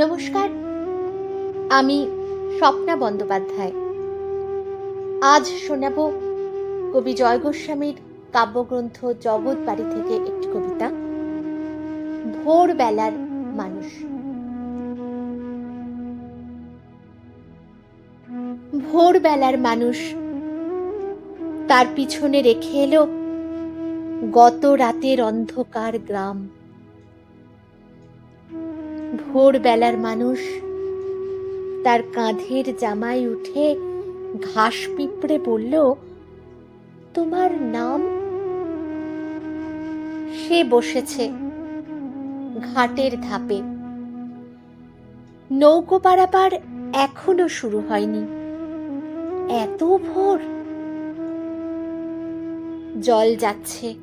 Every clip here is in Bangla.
নমস্কার। আমি স্বপ্না বন্দ্যোপাধ্যায়। আজ শোনাব কবি জয় গোস্বামীর কাব্যগ্রন্থ জগৎ বাড়ি থেকে একটি কবিতা, ভোরবেলার মানুষ। ভোরবেলার মানুষ তার পিছনে রেখে এলো গত রাতের অন্ধকার গ্রাম। ভোরবেলার মানুষ। তার কাঁধের জামায় উঠে ঘাস পিঁপড়ে বলল, তোমার নাম? সে বসেছে ঘাটের ধাপে। নৌকো পারাপার এখনও শুরু হয়নি। এত ভোর। জল যাচ্ছে।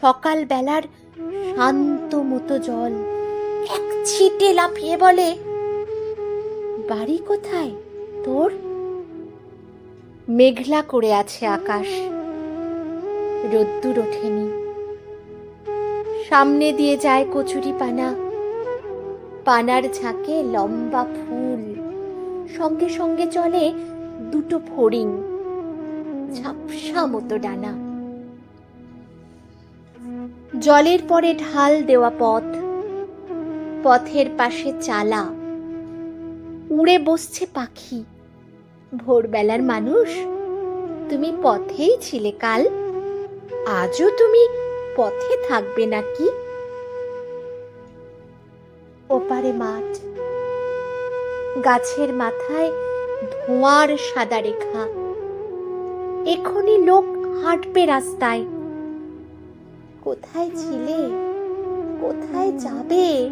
সকাল বেলার শান্ত মতো জল। এক ছিটে লাফিয়ে বলে, বাড়ি কোথায় তোর? মেঘলা করে আছে আকাশ। রোদ্দুর ওঠেনি। সামনে দিয়ে যায় কচুরি পানা। পানার ঝাঁকে লম্বা ফুল। সঙ্গে সঙ্গে চলে দুটো ফড়িং। ঝাপসা মতো ডানা। জলের পরে ঢাল দেওয়া পথ। পথের পাশে চালা। উড়ে বসছে পাখি। ভোরবেলার মানুষ, তুমি পথেই ছিলে কাল। আজও তুমি পথে থাকবে নাকি? ওপারে মাঠ। গাছের মাথায় ধোঁয়ার সাদা রেখা। এখনই লোক হাঁটবে রাস্তায়। কোথায় ছিলে? কোথায় যাবে?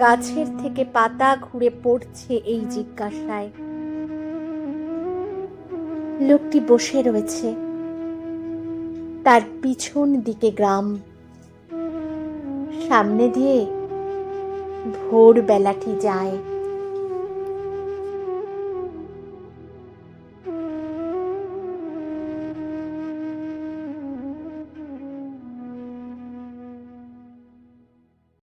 গাছের থেকে পাতা ঘুরে পড়ছে এই জিজ্ঞাসায়। লোকটি বসে রয়েছে। তার পিছন দিকে গ্রাম। সামনে দিয়ে ভোর বেলাটি যায়।